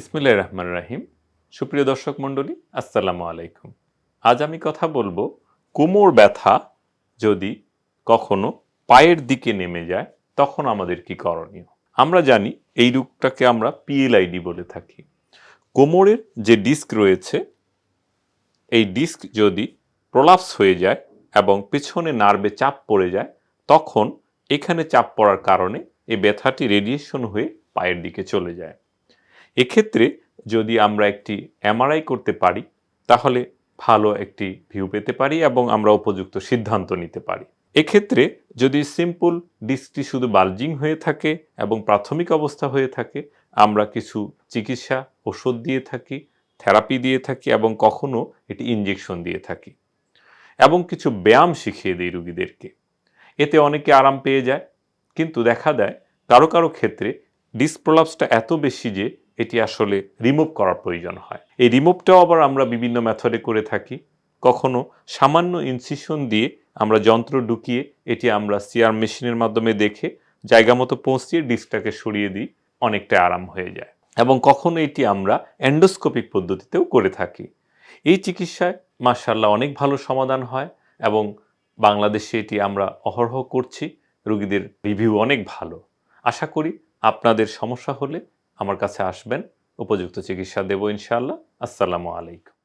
ইসমিল্লাহ রহমান রাহিম। সুপ্রিয় দর্শক মণ্ডলী, আসসালামু আলাইকুম। আজ আমি কথা বলব কোমর ব্যথা যদি কখনো পায়ের দিকে নেমে যায়, তখন আমাদের কি করণীয়? আমরা জানি এই রোগটাকে আমরা পিএলআইডি বলে থাকি। কোমরের যে ডিস্ক রয়েছে, এই ডিস্ক যদি প্রলাপস হয়ে যায় এবং পেছনে নার্ভে চাপ পড়ে যায়, তখন এখানে চাপ পড়ার কারণে এই ব্যথাটি রেডিয়েশন হয়ে পায়ের দিকে চলে যায়। এক্ষেত্রে যদি আমরা একটি এমআরআই করতে পারি, তাহলে ভালো একটি ভিউ পেতে পারি এবং আমরা উপযুক্ত সিদ্ধান্ত নিতে পারি। এক্ষেত্রে যদি সিম্পল ডিস্কটি শুধু বালজিং হয়ে থাকে এবং প্রাথমিক অবস্থা হয়ে থাকে, আমরা কিছু চিকিৎসা ওষুধ দিয়ে থাকি থেরাপি দিয়ে থাকি এবং কখনো এটি ইঞ্জেকশন দিয়ে থাকি এবং কিছু ব্যায়াম শিখিয়ে দিই রুগীদেরকে। এতে অনেকে আরাম পেয়ে যায়, কিন্তু দেখা দেয় কারও কারও ক্ষেত্রে ডিসপ্রলাপসটা এত বেশি যে এটি আসলে রিমুভ করার প্রয়োজন হয়। এই রিমুভটাও আবার আমরা বিভিন্ন মেথডে করে থাকি। কখনো সামান্য ইনসিশন দিয়ে আমরা যন্ত্র ঢুকিয়ে এটি আমরা সিআর মেশিনের মাধ্যমে দেখে জায়গা মতো পৌঁছিয়ে ডিস্কটাকে সরিয়ে দিই, অনেকটা আরাম হয়ে যায়। এবং কখনো এটি আমরা অ্যান্ডোস্কোপিক পদ্ধতিতেও করে থাকি। এই চিকিৎসায় মার্শাল্লাহ অনেক ভালো সমাধান হয় এবং বাংলাদেশে এটি আমরা অহরহ করছি। রুগীদের রিভিউ অনেক ভালো। আশা করি আপনাদের সমস্যা হলে আমার কাছে আসবেন। উপযুক্ত চিকিৎসা দেব ইনশাআল্লাহ। আসসালামু আলাইকুম।